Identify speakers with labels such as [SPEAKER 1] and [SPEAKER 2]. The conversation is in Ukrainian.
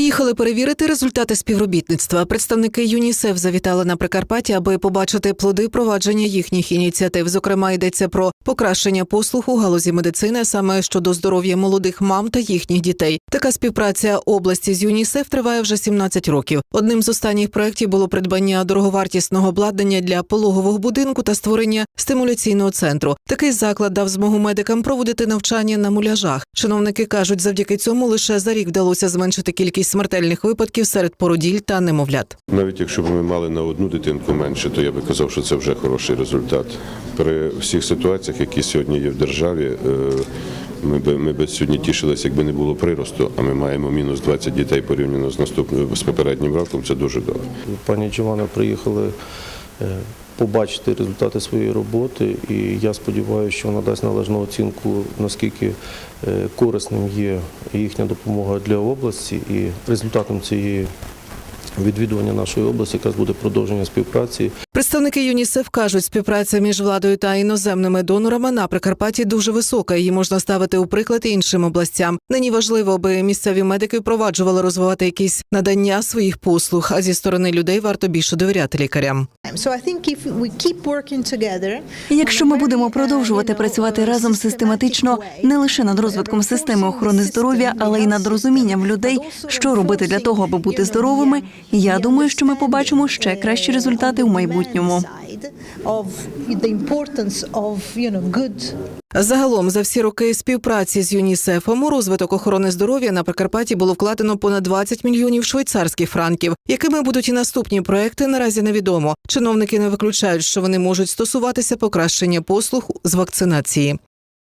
[SPEAKER 1] Приїхали перевірити результати співробітництва. Представники ЮНІСЕФ завітали на Прикарпаття, аби побачити плоди провадження їхніх ініціатив. Зокрема, йдеться про покращення послуг у галузі медицини, саме щодо здоров'я молодих мам та їхніх дітей. Така співпраця області з ЮНІСЕФ триває вже 17 років. Одним з останніх проєктів було придбання дороговартісного обладнання для пологового будинку та створення стимуляційного центру. Такий заклад дав змогу медикам проводити навчання на муляжах. Чиновники кажуть, завдяки цьому лише за рік вдалося зменшити кількість смертельних випадків серед породіль та немовлят.
[SPEAKER 2] Навіть якщо б ми мали на одну дитинку менше, то я би казав, що це вже хороший результат. При всіх ситуаціях, які сьогодні є в державі, е, ми би ми би сьогодні тішилися, якби не було приросту. А ми маємо мінус 20 дітей порівняно з наступним з попереднім роком. Це дуже добре.
[SPEAKER 3] Пані Джована приїхали е, побачити результати своєї роботи, і я сподіваюся, що вона дасть належну оцінку, наскільки е, корисним є їхня допомога для області, і результатом цієї відвідування нашої області якраз буде продовження співпраці.
[SPEAKER 1] Представники ЮНІСЕФ кажуть, співпраця між владою та іноземними донорами на Прикарпатті дуже висока. Її можна ставити у приклад іншим областям. Нині важливо, аби місцеві медики впроваджували розвивати якісь надання своїх послуг. А зі сторони людей варто більше довіряти лікарям.
[SPEAKER 4] Together,
[SPEAKER 5] Якщо ми будемо продовжувати працювати разом систематично, не лише над розвитком системи охорони здоров'я, але й над розумінням людей, що робити для того, аби бути здоровими, я думаю, що ми побачимо ще кращі результати у майбутньому.
[SPEAKER 1] Загалом за всі роки співпраці з ЮНІСЕФом у розвиток охорони здоров'я на Прикарпатті було вкладено понад 20 мільйонів швейцарських франків. Якими будуть і наступні проекти, наразі невідомо. Чиновники не виключають, що вони можуть стосуватися покращення послуг з вакцинації.